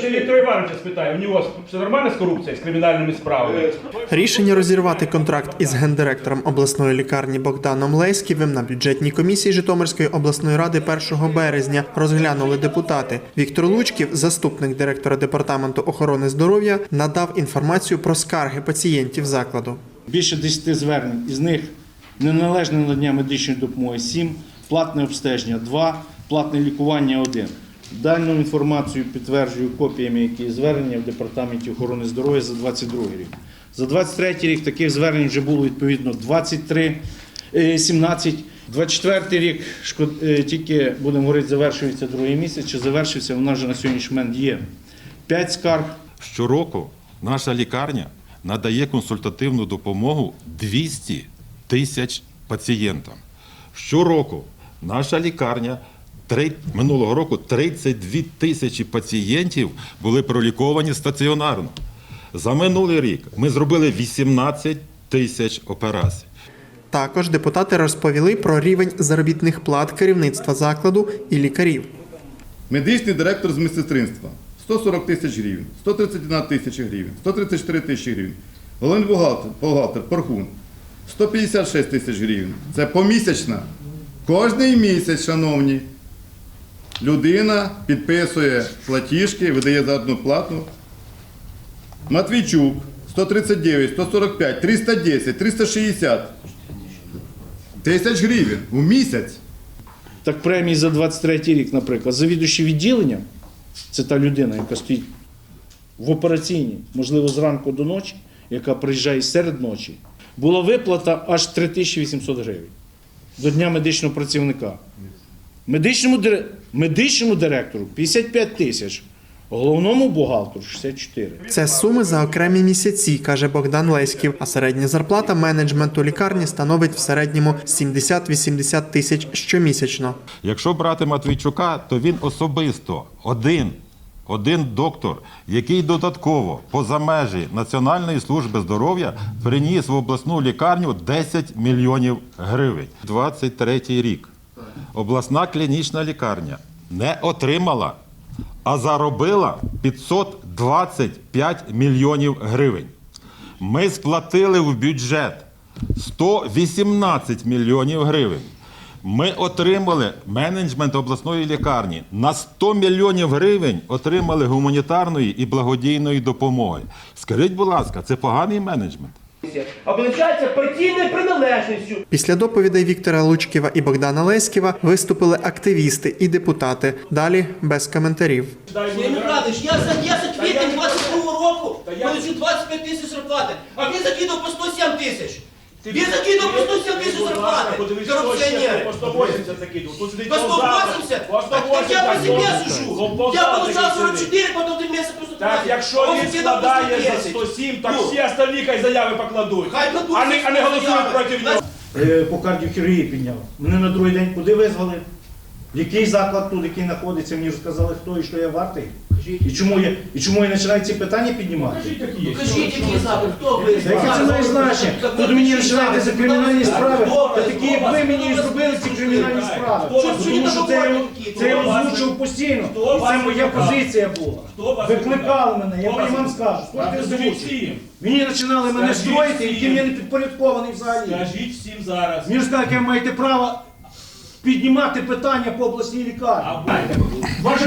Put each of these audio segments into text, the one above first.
Ще Віктора Івановича спитаю, у нього все нормально з корупцією, з кримінальними справами? Рішення розірвати контракт із гендиректором обласної лікарні Богданом Леськівим на бюджетній комісії Житомирської обласної ради 1 березня розглянули депутати. Віктор Лучків, заступник директора департаменту охорони здоров'я, надав інформацію про скарги пацієнтів закладу. Більше 10 звернень, із них неналежне надання медичної допомоги 7, платне обстеження 2, платне лікування 1. Дану інформацію підтверджую копіями, які звернення в департаменті охорони здоров'я за 22 рік. За 23 рік таких звернень вже було відповідно 23, е, 17. 24 рік е, тільки будемо говорити, завершується другий місяць. Чи завершився? Нас вже на сьогоднішній момент є 5 скарг. Щороку наша лікарня надає консультативну допомогу 200 тисяч пацієнтам. Щороку наша лікарня три- минулого року 32 тисячі пацієнтів були проліковані стаціонарно. За минулий рік ми зробили 18 тисяч операцій. Також депутати розповіли про рівень заробітних плат керівництва закладу і лікарів. Медичний директор з медсестринства 140 тисяч гривень, 131 тисяча гривень, 134 тисячі гривень. Головний бухгалтер, бухгалтер Порхун 156 тисяч гривень. Це помісячна. Кожний місяць, шановні, людина підписує платіжки, видає заробітну плату. Матвійчук 139, 145, 310, 360 тисяч гривень у місяць. Так премії за 23 рік, наприклад, завідуючий відділенням, це та людина, яка стоїть в операційній, можливо, зранку до ночі, яка приїжджає серед ночі, була виплата аж 3800 гривень до Дня медичного працівника. Медичному, медичному директору 55 тисяч, головному бухгалтеру 64. Це суми за окремі місяці, каже Богдан Леськів. А середня зарплата менеджменту лікарні становить в середньому 70-80 тисяч щомісячно. Якщо брати Матвійчука, то він особисто один, один доктор, який додатково поза межі Національної служби здоров'я приніс в обласну лікарню 10 мільйонів гривень. 23 рік. Обласна клінічна лікарня не отримала, а заробила 525 мільйонів гривень. Ми сплатили в бюджет 118 мільйонів гривень. Ми отримали менеджмент обласної лікарні на 100 мільйонів гривень отримали гуманітарної і благодійної допомоги. Скажіть, будь ласка, це поганий менеджмент? Обличається партійною приналежністю. Після доповідей Віктора Лучківа і Богдана Леськіва виступили активісти і депутати. Далі без коментарів. Михайлович, я за, я за квітень 22 року получу 25 тисяч зарплати, а він закинув по 107 тисяч. Він закинув по 107 тисяч зарплати. Корупціонери. По 180 закидував. Тут сидить По 180? Так, я по себе сижу. Я получав 44, потім три місяці по 120. Так, якщо він складає за 107, так Ну, всі остальні хай заяви покладуть. Хай кладуть а не, а не голосують проти нього. Е, по кардіохірургії підняв. Мене на другий день куди визвали? В який заклад тут, який знаходиться, мені розказали, хто і що я вартий. І чому я, і чому я починаю ці питання піднімати? Покажіть, які запит, хто ви? Та Яке це має значення? Тут мені починаєте кримінальні справи, та такі, як ви мені і зробили ці кримінальні справи. Тому що це я, це я озвучував постійно. І це моя позиція була. Викликали мене, я вам скажу. Слухайте, Скажіть всім. Мені починали мене Скажіть строїти, всім. яким я не підпорядкований взагалі. Скажіть всім зараз. Мені ж так, маєте право піднімати питання по обласній лікарні. А Ваш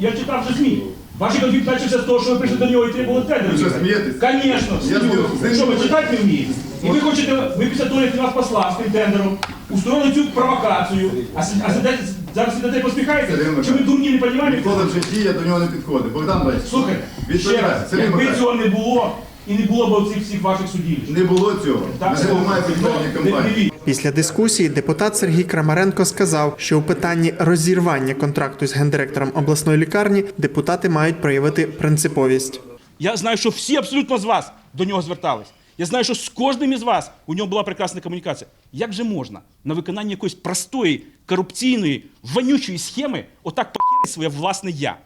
я читав вже ЗМІ. Ваш конфлікт почався з того, що ви прийшли до нього і требували тендер. Що, смієтесь? Звісно, Я смію. знаю. Що ви читати не вмієте? І ви хочете, ви після того, як вас послав з тим тендером, устроїли цю провокацію, а, си- а сидите- зараз сидите і посміхаєте? Сергій Чи ви дурні не розумієте? Ніколи в житті я до нього не підходив. Богдан Владимирович, Слухайте, ще раз, Сергій якби Михайлович, цього не було, і не було б цих всіх ваших судилищ. не було цього. Так, Вже немає підвальної не кампанії. Після дискусії депутат Сергій Крамаренко сказав, що у питанні розірвання контракту з гендиректором обласної лікарні депутати мають проявити принциповість. Я знаю, що всі абсолютно з вас до нього звертались. Я знаю, що з кожним із вас у нього була прекрасна комунікація. Як же можна на виконання якоїсь простої, корупційної, вонючої схеми отак похерити своє власне я?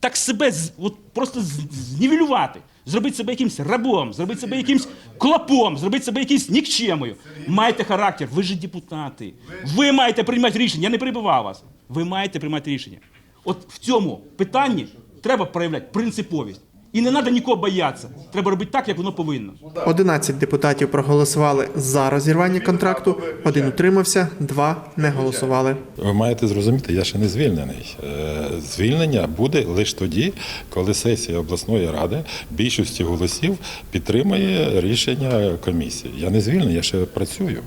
Так себе от просто знівелювати, зробити себе якимсь рабом, зробити себе якимсь клопом, зробити себе якимсь нікчемою. Майте характер, ви ж депутати. Ви маєте приймати рішення. Я не перебував вас. Ви маєте приймати рішення. От в цьому питанні треба проявляти принциповість. І не треба нікого боятися. Треба робити так, як воно повинно. 11 депутатів проголосували за розірвання контракту, один утримався, два не голосували. Ви маєте зрозуміти, я ще не звільнений. Е, Звільнення буде лише тоді, коли сесія обласної ради більшості голосів підтримає рішення комісії. Я не звільнений, я ще працюю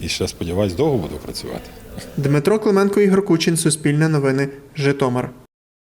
і ще сподіваюсь, довго буду працювати. Дмитро Клименко, Ігор Кучин, Суспільне новини, Житомир.